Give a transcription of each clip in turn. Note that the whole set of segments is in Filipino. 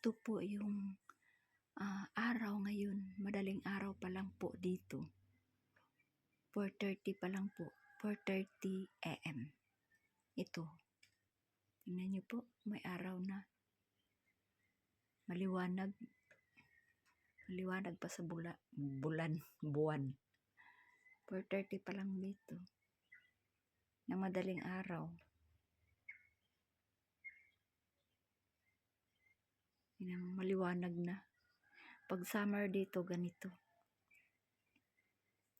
Ito po yung ah, araw ngayon. Madaling araw pa lang po dito. 4.30 pa lang po. 4.30 AM. Ito. Tingnan niyo po. May araw na. Maliwanag. Maliwanag pa sa bula, bulan, buwan. 4.30 pa lang dito. Na madaling araw. Yan, maliwanag na. Pag summer dito, ganito.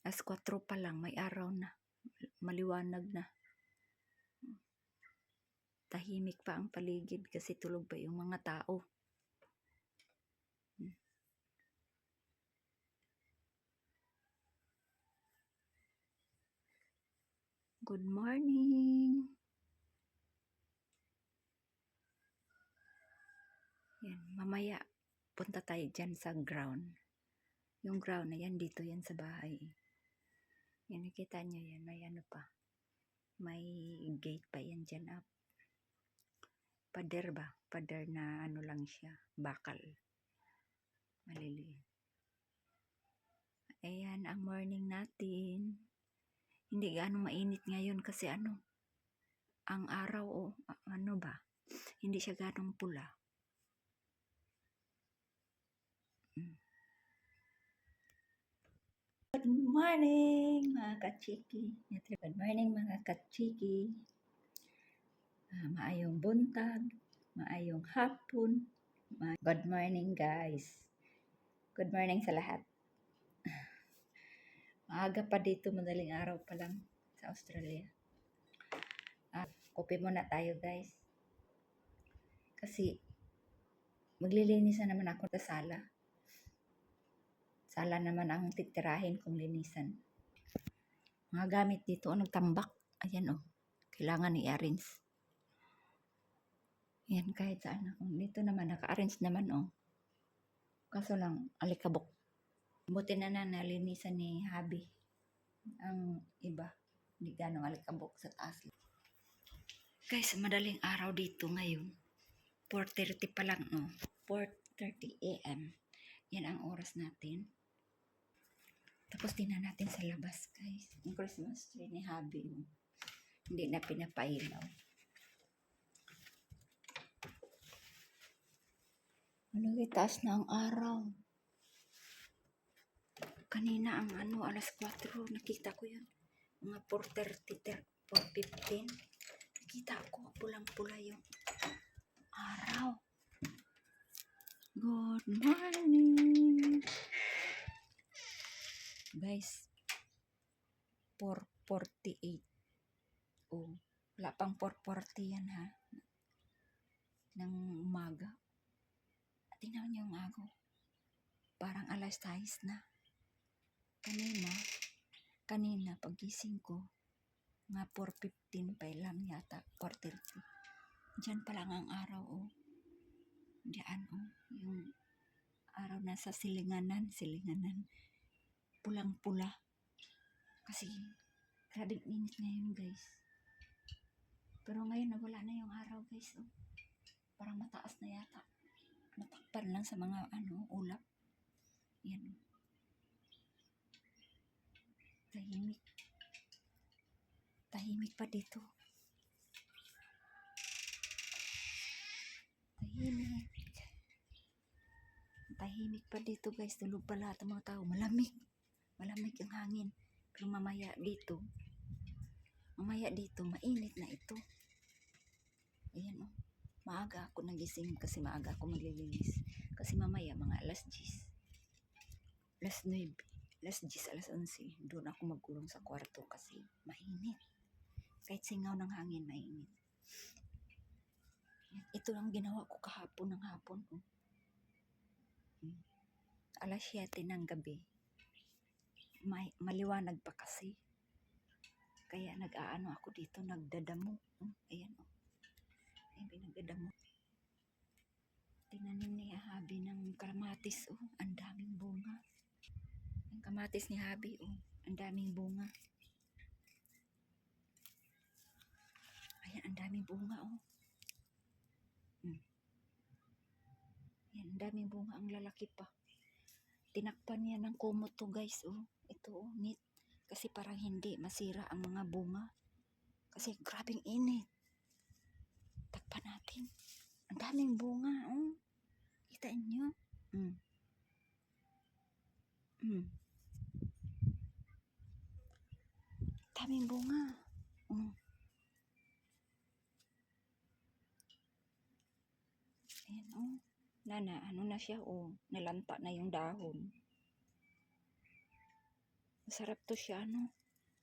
As 4 pa lang, may araw na. Maliwanag na. Tahimik pa ang paligid kasi tulog pa yung mga tao. Hmm. Good morning. Yan, mamaya punta tayo dyan sa ground. Yung ground na yan, dito yan sa bahay. Yan, nakita nyo yan, may ano pa. May gate pa yan dyan up. Pader ba? Pader na ano lang siya, bakal. Maliliit. Ayan, ang morning natin. Hindi gaano mainit ngayon kasi ano, ang araw o ano ba, hindi siya ganong pula. Good morning mga kachiki. Good morning mga kachiki. Ah, maayong buntag, maayong hapon. Ma- Good morning guys. Good morning sa lahat. Maaga pa dito, madaling araw pa lang sa Australia. Ah, kopi muna tayo guys. Kasi maglilinis na naman ako sa sala. Sala naman ang titirahin kong linisan. Mga gamit dito, oh, nagtambak. Ayan oh, kailangan i-arrange. Yan, kahit saan ako. Dito naman, naka-arrange naman oh. Kaso lang, alikabok. Buti na na nalinisan ni Habi. Ang iba, hindi ganong alikabok sa taas. Guys, madaling araw dito ngayon. 4.30 pa lang, no? 4.30 a.m. Yan ang oras natin. Tapos tingnan natin sa labas, guys. Yung Christmas tree ni Habi. Hindi na pinapailaw. Ano, taas na ang araw. Kanina ang ano, alas 4, nakita ko yun. Mga 4.30, 4.15. Nakita ko, pulang-pula yung araw. Good morning! Guys, 4.48. Oh, wala pang 4.40 yan ha. Ng umaga. Tingnan niyo yung agaw. Parang alas 6 na. Kanina, kanina pagising ko, nga 4.15 pa lang yata, 4.30. Diyan pa lang ang araw, oh. Diyan, oh. Yung araw na sa silinganan, silinganan. Pulang-pula. Kasi, grabing init ngayon, guys. Pero ngayon, nawala na yung araw, guys, oh. Parang mataas na yata. Natakpan lang sa mga, ano, ulap. Yan. Tahimik. Tahimik pa dito. Tahimik. Tahimik pa dito guys. Tulog pa lahat ng mga tao. Malamig. Malamig ang hangin. Pero mamaya dito. Mamaya dito. Mainit na ito. Ayan oh. Maaga ako nagising kasi maaga ako maglilinis. Kasi mamaya mga alas 10. Alas 9 alas 10, alas 11, doon ako magkulong sa kwarto kasi mainit. Kahit singaw ng hangin, mainit. Ito lang ginawa ko kahapon ng hapon. Oh. Hmm. Alas 7 ng gabi. May, maliwanag pa kasi. Kaya nag-aano ako dito, nagdadamo. Ayan oh. Ay, nagdadamo. Tinanim ni Habi ng kamatis. Oh, ang daming bunga. Ang kamatis ni Habi, oh. Ang daming bunga. Ayan, ang daming bunga, oh. Hmm. daming bunga ang lalaki pa. Tinakpan niya ng kumot to guys. Ito, oh, neat. Kasi parang hindi masira ang mga bunga. Kasi grabing init. Takpan natin. Ang daming bunga, oh. Kita niyo? Mm. Mm. Daming bunga. Mm. Ayan, oh. Nana, ano na siya, oh. Nalanta na yung dahon. Masarap to siya, ano.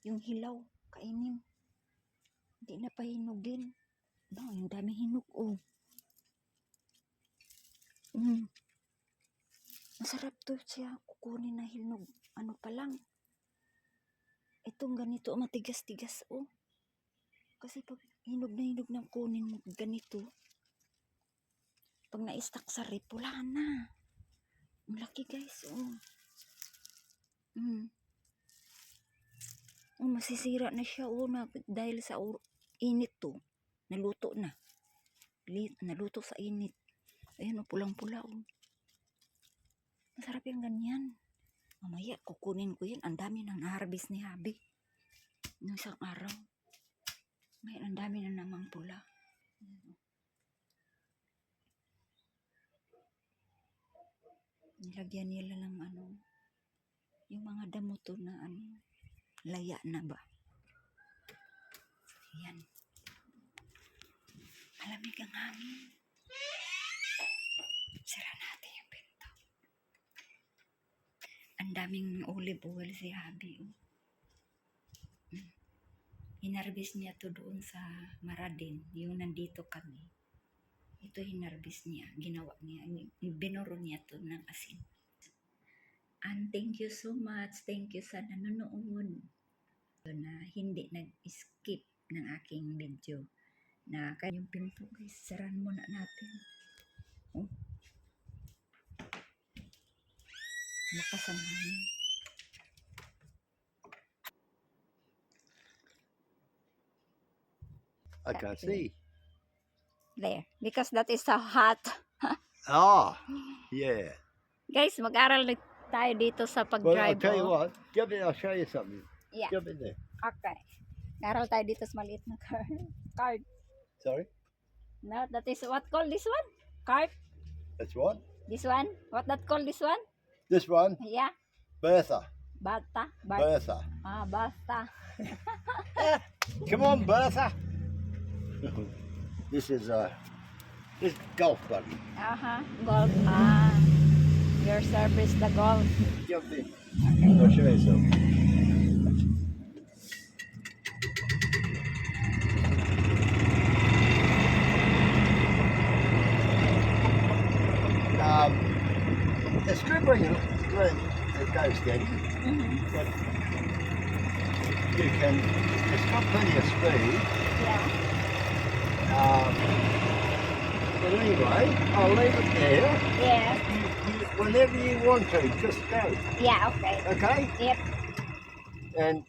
Yung hilaw, kainin. Hindi na pahinugin. No, yung dami hinug, oh. Mm. Masarap to siya. Kukunin na hinog. Ano pa lang. Itong ganito, matigas-tigas, oh. Kasi pag hinog na hinog ng kunin mo ganito, pag na-stack sa rip, wala na. Ang laki guys, oh. Mm. Oh, masisira na siya, oh, na, dahil sa init to. Naluto na. Naluto sa init. Ayan, oh, pulang-pula, oh. Masarap yung ganyan. Mamaya, kukunin ko yan. Ang dami ng harvest ni Habi. Nung isang araw. Ngayon, ang dami na namang pula. Oh. nilagyan nila ng ano, yung mga damo to na ano, laya na ba? Yan. Malamig ang hangin. Sira natin yung pinto. Ang daming olive oil si Abby. Oh. Mm. Hinarbis niya to doon sa Maradin, yung nandito kami ito hinarbis niya, ginawa niya, binuro niya to ng asin. And thank you so much, thank you sa nanonood na hindi nag-skip ng aking video na kaya yung pinto guys, saran muna natin. Oh. Lakas ang hangin. I can't see. There, because that is so hot. Ah, yeah. Guys, mag-aral na tayo dito sa Well, I'll pag-drive. tell you oh. what. Jump in. I'll show you something. Yeah. Jump in there. Okay. Nag-aral tayo dito sa maliit na car. Card. Sorry. No, that is what call this one? Card. That's what. This one? What that call this one? This one. Yeah. Bertha. Bata. Bar Bertha. ah, basta. Come on, Bertha. this is uh, this golf buggy. Aha. Golf. Ah. Your service the golf. Jump in. I'll show you something. When you when it goes steady, but you can. It's got plenty of speed. Yeah. Um, but anyway, I'll leave it there. Yeah. You, you, whenever you want to, just go. Yeah, okay. Okay? Yep. And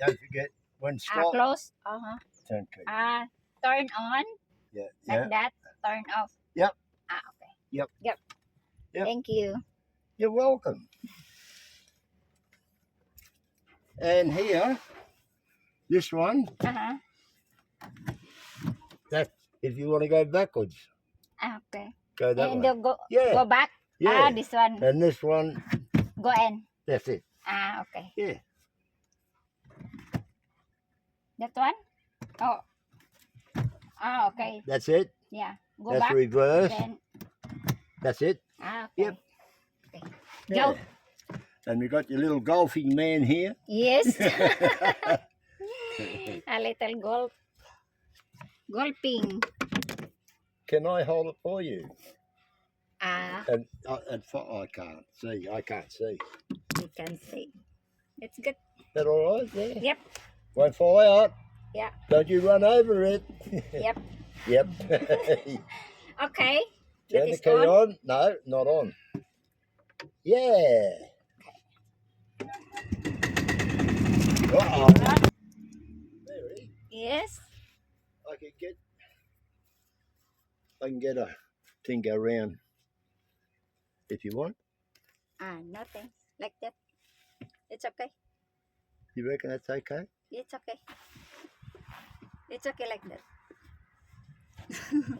don't forget when Ah, stop, close. Uh-huh. turn key. Ah, turn on. Yeah, Like yeah. that. Turn off. Yep. Ah, okay. Yep. Yep. Yep. Thank you. You're welcome. And here, this one, Uh-huh. that if you want to go backwards, Ah, okay. go that And way. go Yeah, go back. Yeah. Ah, yeah. this one. And this one, Go in. that's it. Ah, okay. Yeah. That one? Oh. Ah, okay. That's it. Yeah. Go that's back. reverse. Then, That's it. Ah, okay. Yep. Go. Yeah. And we got your little golfing man here. Yes. A little golf. Golfing. Can I hold it for you? Ah, And, uh, and for, I can't see. I can't see. you can see. It's good. That all right? Yeah. Yep. Won't fall out. Yeah. Don't you run over it. Yep. yep. Okay. Turn the key on. on. No, not on. Yeah. Uh-oh. Mary, Yes. I can get. I can get a thing go round if you want. Ah, no thanks. Like that. It's okay. You reckon that's okay? It's okay. It's okay like that.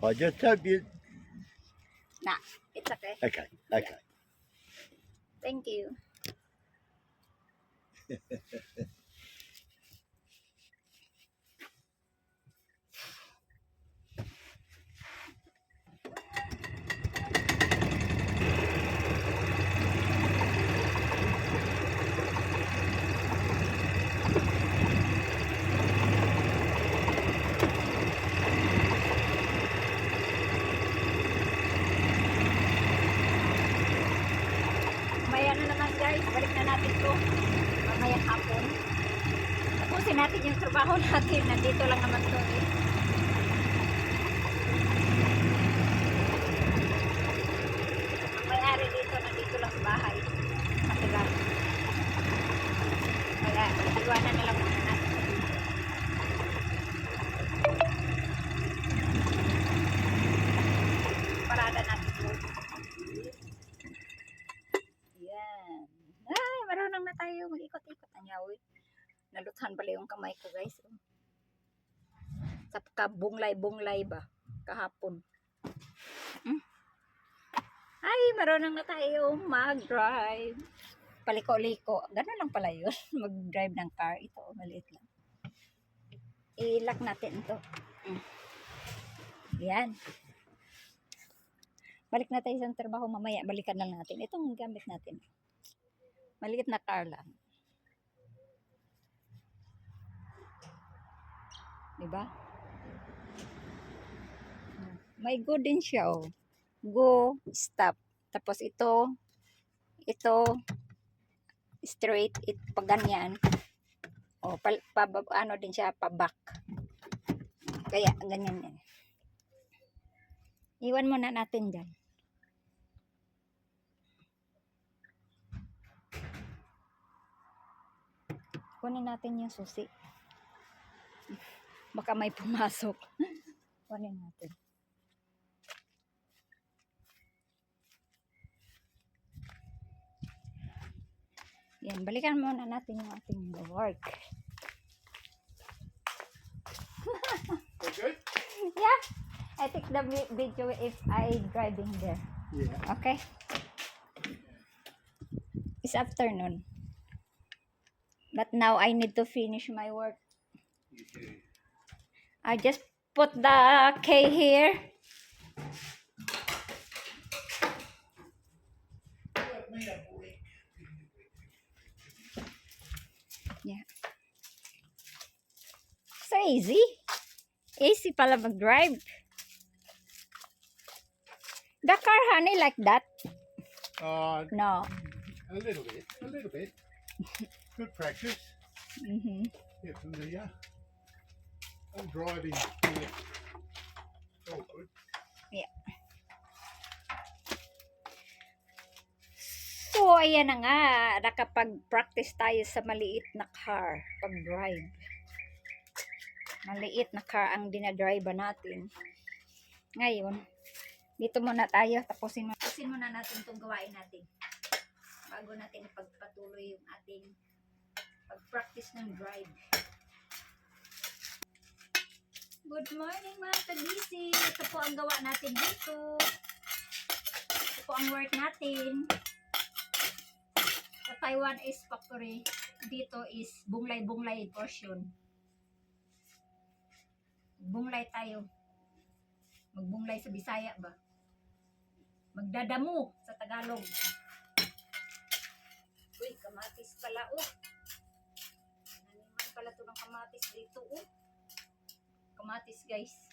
I just hope you. Nah, it's okay. Okay, okay. Thank you. guys, balik na natin to. Mamaya hapon. Tapusin natin yung trabaho natin. Nandito lang naman to eh. Ang may-ari dito, nandito lang sa bahay. Nakila. Kaya, iwanan na lang muna natin. sa dito. Parada natin to. Yan. Ay, marunong na tayo mag-ikot-ikot. Anyaw, eh. Naluthan pala yung kamay ko, guys. oh. Sa kabunglay-bunglay ba? Kahapon. Hmm? Ay, marunong na tayo mag-drive. Paliko-liko. Ganun lang pala yun. Mag-drive ng car. Ito, oh, maliit lang. I-lock natin ito. Mm. Yan. Balik na tayo sa trabaho mamaya. Balikan na lang natin. Itong gamit natin. Maliit na car lang. Diba? May go din siya, oh. Go, stop. Tapos ito, ito, straight, it, pag ganyan. O, pa, pa, ano din siya, pa. Kaya, ganyan yan. Iwan muna natin dyan. Kunin natin yung susi. Baka may pumasok. Kunin natin. Yan, balikan muna natin yung ating work. good? Yeah, I take the vi- video if I driving there. Yeah. Okay? It's afternoon. But now I need to finish my work. Do. I just put the K here. Yeah. So easy. Easy pala mag-drive. The car, honey, like that? Uh, No. a little bit. A little bit. Good practice. hmm Get familiar. I'm driving. Yeah. It's all good. So, ayan na nga. Nakapag-practice tayo sa maliit na car. Pag-drive. Maliit na car ang dinadrive natin. Ngayon, dito muna tayo. Tapusin, mo, tapusin muna natin itong gawain natin. Bago natin ipagpatuloy yung ating pag-practice ng drive. Good morning mga kabisi. Ito po ang gawa natin dito. Ito po ang work natin. Sa Taiwan is factory. Dito is bunglay-bunglay portion. Bunglay tayo. Magbunglay sa Bisaya ba? Magdadamo sa Tagalog. Uy, kamatis pala oh. Naniman pala to ng kamatis dito oh. Kamatis guys.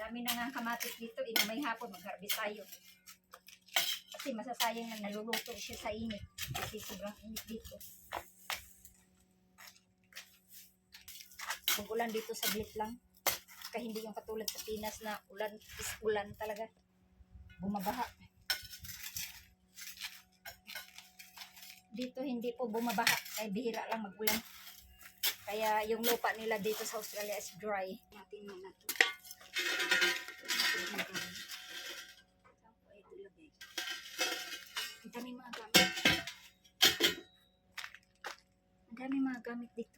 Dami na nga kamatis dito. Inamay hapon mag-harvest tayo. Kasi masasayang na naluluto siya sa init. Kasi sobrang init dito. Mag-ulan dito saglit lang. Kaya hindi yung katulad sa Pinas na ulan is ulan talaga. Bumabaha. Dito hindi po bumabaha. Kaya bihira lang mag-ulan. Kaya yung lupa nila dito sa Australia is dry. Natin mo na to. Ang dami mga gamit. Ang dami mga gamit dito.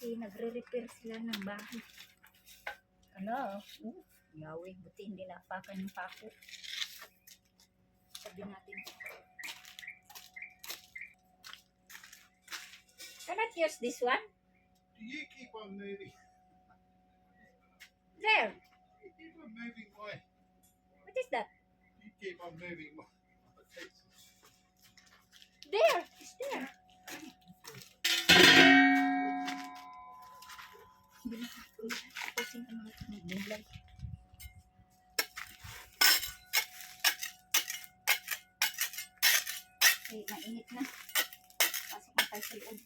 Kasi nagre-repair sila ng bahay. Ano? Uh, yawi, buti hindi napakan yung pako. Sabi natin. Cannot use this one? You keep on moving. There. You keep on moving my. What is that? You keep on moving my. There. It's there. Hindi na tapusin ang mga pinagbilay. Okay, mainit na. Pasok na tayo sa loob.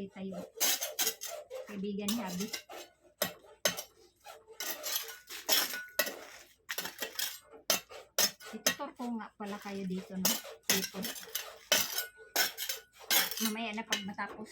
Nabisita yung kaibigan ni Abby. Itutor ko nga pala kayo dito, no? Dito. Mamaya na pag matapos.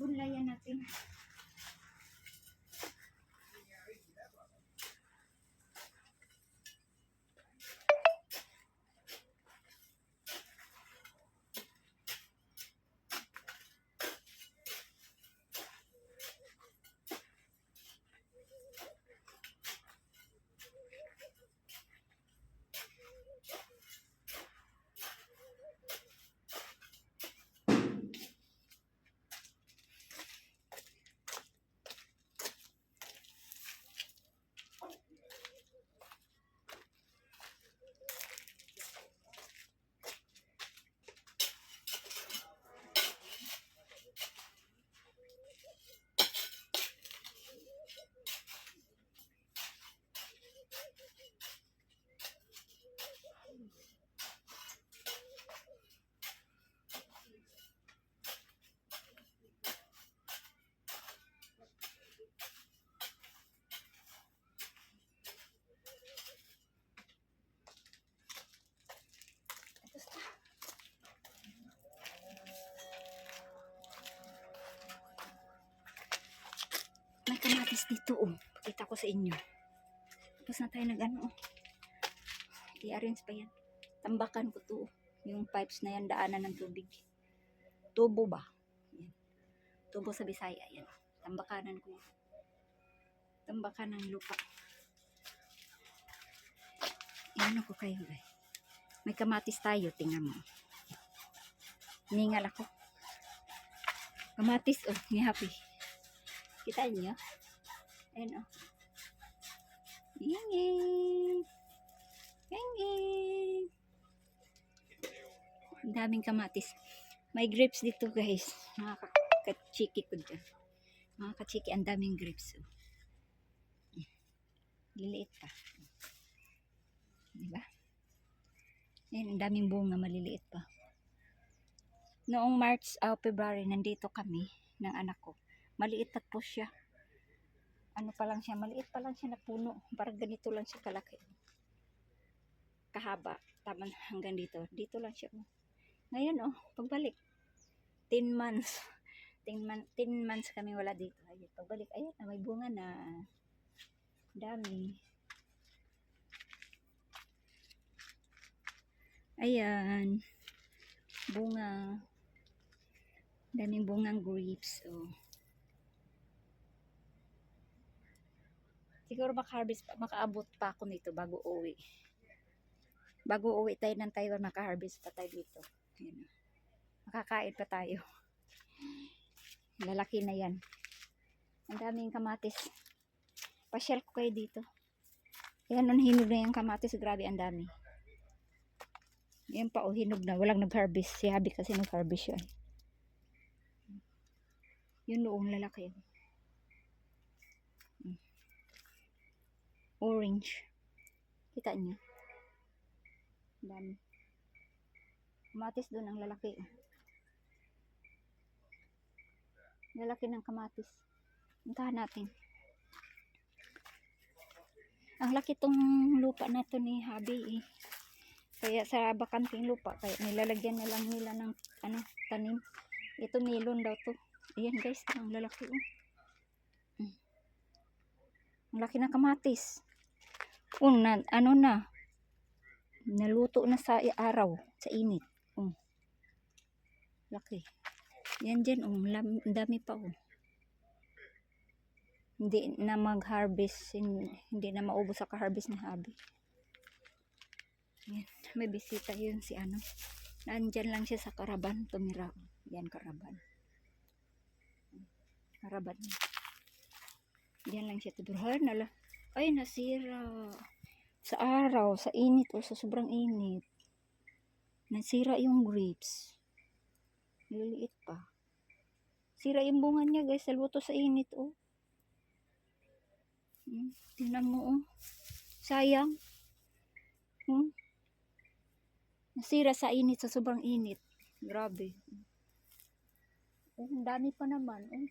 Bunlayan natin. Kamatis dito, oh. Pakita ko sa inyo. Tapos na tayo nag ano, oh. I-arrange pa yan. Tambakan ko to, oh. Yung pipes na yan, daanan ng tubig. Tubo ba? Yan. Tubo sa Bisaya, yan. Tambakanan ko. Tambakan ng lupa. Yan ako kayo, guys. May kamatis tayo, tingnan mo. Ningal ako. Kamatis, oh, ni Happy. Kita niyo? Ayan, oh. Yinging! Yinging! Ang daming kamatis. May grapes dito, guys. Mga ka- kachiki ko dyan. Mga kachiki, ang daming grapes. Oh. Liliit pa. Diba? Ayan, ang daming bunga, maliliit pa. Noong March, uh, February, nandito kami ng anak ko. Maliit at po siya. Ano pa lang siya, maliit pa lang siya na puno. Parang ganito lang siya kalaki. Kahaba. Tama hanggang dito. Dito lang siya. oh. Ngayon, oh, pagbalik. 10 months. 10, man, 10 months kami wala dito. Ayun, pagbalik. Ayan, na, may bunga na. Dami. Ayan. Bunga. Daming bungang grapes. Oh. Siguro maka-harvest makaabot pa ako nito bago uwi. Bago uwi tayo ng Taiwan, maka-harvest pa tayo dito. Oh. Makakain pa tayo. Lalaki na yan. Ang daming kamatis. Pasyal ko kayo dito. Ayan, nun hinog na yung kamatis. Grabe, ang dami. Yan pa, oh, hinog na. Walang nag-harvest. Si Habi kasi nag-harvest siya. Yun noong lalaki. Mm. Orange. Kita niyo? Dami. Kamatis doon ang lalaki. oh. Lalaki ng kamatis. Puntahan natin. Ang laki tong lupa na to ni Habi eh. Kaya sa bakanting lupa, kaya nilalagyan na lang nila ng ano, tanim. Ito melon daw to. Ayan guys, ang lalaki oh. Mm. Ang laki ng kamatis. Oh, na, ano na. Naluto na sa araw, sa init. Oh. Laki. Yan dyan, oh. lam- dami pa oh. Hindi na mag-harvest, hin- hindi na maubos sa ka-harvest ni Habi. Yan, may bisita yun si ano. Nandyan lang siya sa karaban, tumira. Yan, karaban. Karaban. Yan lang siya tumira. Ay, nala. Ay, nasira. Sa araw, sa init o sa sobrang init. Nasira yung grapes. Liliit pa. Sira yung bunga niya guys, sa luto sa init oh. Hmm, tingnan mo oh. Sayang. Hmm. Nasira sa init, sa sobrang init. Grabe. Oh, dami pa naman. Oh.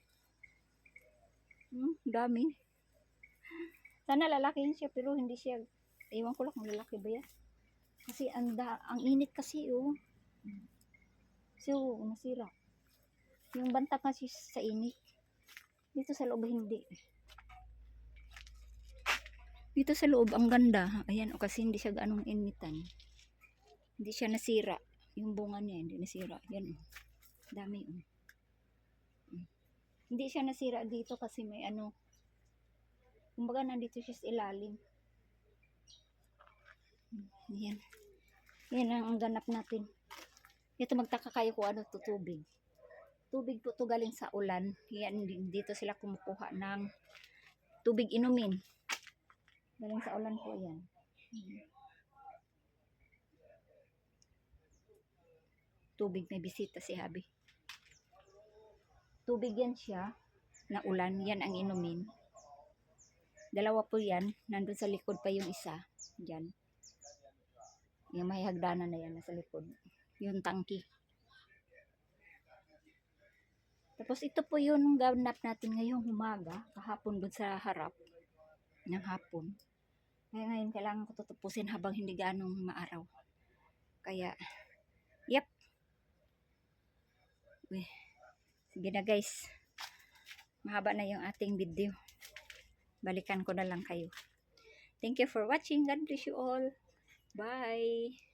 Hmm, dami. Sana lalaking siya, pero hindi siya. Ewan ko lang kung lalaki ba yan. Kasi ang, ang init kasi, oh. So, nasira. Yung banta kasi sa init. Dito sa loob hindi. Dito sa loob ang ganda. Ayan, o kasi hindi siya ganong initan. Hindi siya nasira. Yung bunga niya hindi nasira. Yan. oh. Dami. Oh. Mm. Hindi siya nasira dito kasi may ano. Kumbaga nandito siya sa ilalim. Yan. Yan ang, ganap natin. Ito magtaka kayo kung ano to tubig. Tubig po to galing sa ulan. Yan dito sila kumukuha ng tubig inumin. Galing sa ulan po yan. Tubig may bisita si Habi. Tubig yan siya na ulan. Yan ang inumin. Dalawa po yan. Nandun sa likod pa yung isa. Diyan. Yung may hagdanan na yan nasa likod. Yung tangki. Tapos ito po yung ganap natin ngayong umaga. Kahapon dun sa harap. Ng hapon. Kaya ngayon kailangan ko tutupusin habang hindi ganong maaraw. Kaya, yep. Uy, sige na guys. Mahaba na yung ating video. Balikan ko na lang kayo. Thank you for watching. God bless you all. Bye.